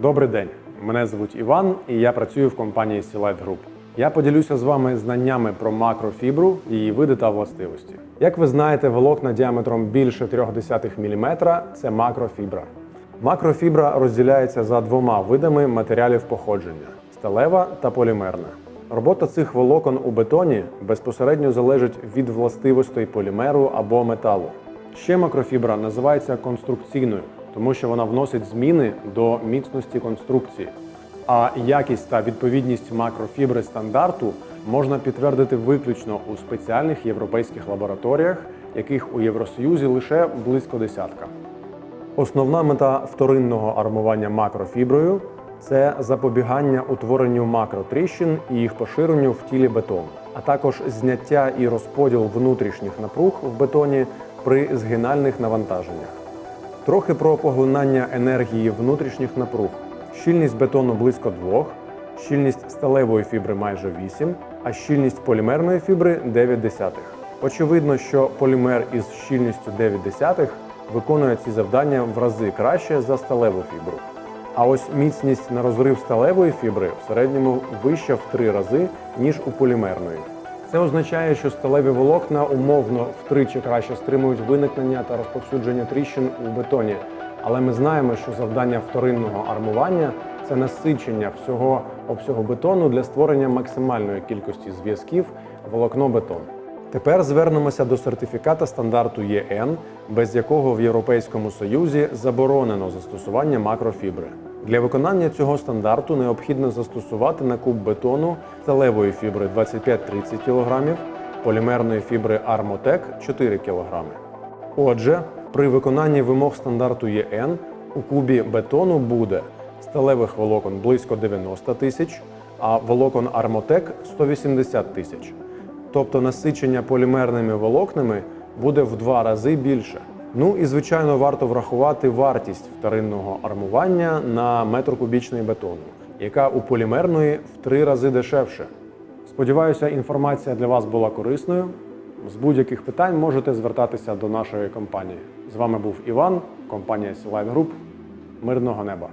Добрий день. Мене звуть Іван, і я працюю в компанії Sealite Group. Я поділюся з вами знаннями про макрофібру, її види та властивості. Як ви знаєте, волокна діаметром більше 0,3 мм – це макрофібра. Макрофібра розділяється за двома видами матеріалів походження сталева та полімерна. Робота цих волокон у бетоні безпосередньо залежить від властивостей полімеру або металу. Ще макрофібра називається конструкційною, тому що вона вносить зміни до міцності конструкції. А якість та відповідність макрофібри стандарту можна підтвердити виключно у спеціальних європейських лабораторіях, яких у Євросоюзі лише близько десятка. Основна мета вторинного армування макрофіброю це запобігання утворенню макротріщин і їх поширенню в тілі бетону, а також зняття і розподіл внутрішніх напруг в бетоні при згинальних навантаженнях. Трохи про поглинання енергії внутрішніх напруг. Щільність бетону близько 2, щільність сталевої фібри майже 8, а щільність полімерної фібри 9 десятих. Очевидно, що полімер із щільністю 9 десятих виконує ці завдання в рази краще за сталеву фібру. А ось міцність на розрив сталевої фібри в середньому вища в 3 рази, ніж у полімерної. Це означає, що сталеві волокна умовно втричі краще стримують виникнення та розповсюдження тріщин у бетоні. Але ми знаємо, що завдання вторинного армування це насичення всього обсягу бетону для створення максимальної кількості зв'язків волокно-бетон. Тепер звернемося до сертифіката стандарту ЄН, без якого в Європейському Союзі заборонено застосування макрофібри. Для виконання цього стандарту необхідно застосувати на куб бетону сталевої фібри 25-30 кг, полімерної фібри Armotec 4 кг. Отже, при виконанні вимог стандарту ЄН у кубі бетону буде сталевих волокон близько 90 тисяч, а волокон Armotec 180 тисяч. Тобто насичення полімерними волокнами буде в два рази більше. Ну і звичайно варто врахувати вартість вторинного армування на метр кубічний бетону, яка у полімерної в три рази дешевше. Сподіваюся, інформація для вас була корисною. З будь-яких питань можете звертатися до нашої компанії. З вами був Іван, компанія Sealite Group. Мирного неба!